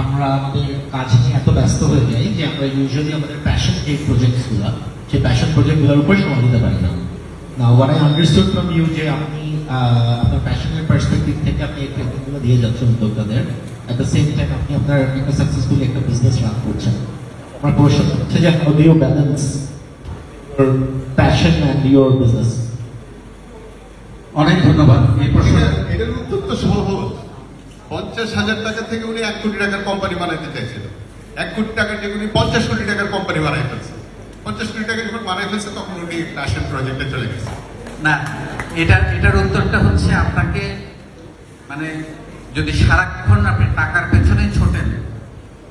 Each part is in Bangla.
আমরা আমাদের কাজ নিয়ে এত ব্যস্ত হয়ে যাই যে আমরা ইউজুয়ালি আমাদের প্যাশন যে প্রজেক্টসগুলো সেই প্যাশন প্রজেক্টগুলোর উপর সময় দিতে পারি না। না what I understood from you যে আপনি আপনার প্যাশনের পার্সপেক্টিভ থেকে আপনি এই ট্রেনিংগুলো দিয়ে যাচ্ছেন উদ্যোক্তাদের অ্যাট দ্য সেম টাইম আপনি আপনার একটা সাকসেসফুলি একটা বিজনেস রান করছেন। আমার কোশ্চেন হচ্ছে যে how do you balance your passion and your business অনেক ধন্যবাদ। এই প্রশ্ন এটার উত্তর তো সহজ। পঞ্চাশ হাজার টাকা থেকে উনি এক কোটি টাকার কোম্পানি বানাইতে চাইছিল। এক কোটি টাকার যে উনি পঞ্চাশ কোটি টাকার কোম্পানি বানাই ফেলছে। পঞ্চাশ কোটি টাকা যখন বানাই ফেলছে, তখন উনি প্যাশন প্রজেক্টে চলে গেছে। না, এটা, এটার উত্তরটা হচ্ছে আপনাকে মানে যদি সারাক্ষণ আপনি টাকার পেছনে ছোটেন,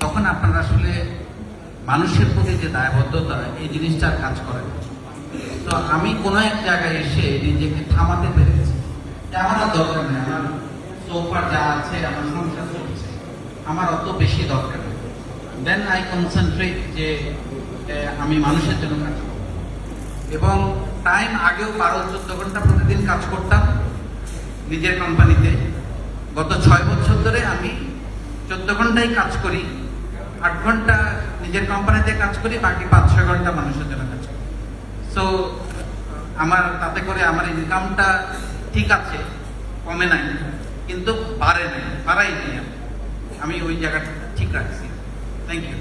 তখন আপনার আসলে মানুষের প্রতি যে দায়বদ্ধতা, এই জিনিসটা কাজ করে তো আমি কোনো এক জায়গায় এসে নিজেকে থামাতে পেরেছি। আমার দরকার নেই। আমার যা আছে, আমার সংসার চলছে। আমার অত বেশি দরকার দেন আই কনসেন্ট্রেট যে আমি মানুষের জন্য কাজ করব। এবং টাইম আগেও বারো, চোদ্দ ঘণ্টা প্রতিদিন কাজ করতাম নিজের কোম্পানিতে গত ছয় বছর ধরে আমি চোদ্দ ঘন্টাই কাজ করি, আট ঘণ্টা নিজের কোম্পানিতে কাজ করি, বাকি পাঁচ, ছয় ঘণ্টা মানুষের জন্য কাজ করি। সো আমার, তাতে করে আমার ইনকামটা ঠিক আছে, কমে নাই। কিন্তু পারে নাই পারাই নেই আমি। ওই জায়গাটা ঠিক রাখছি থ্যাংক ইউ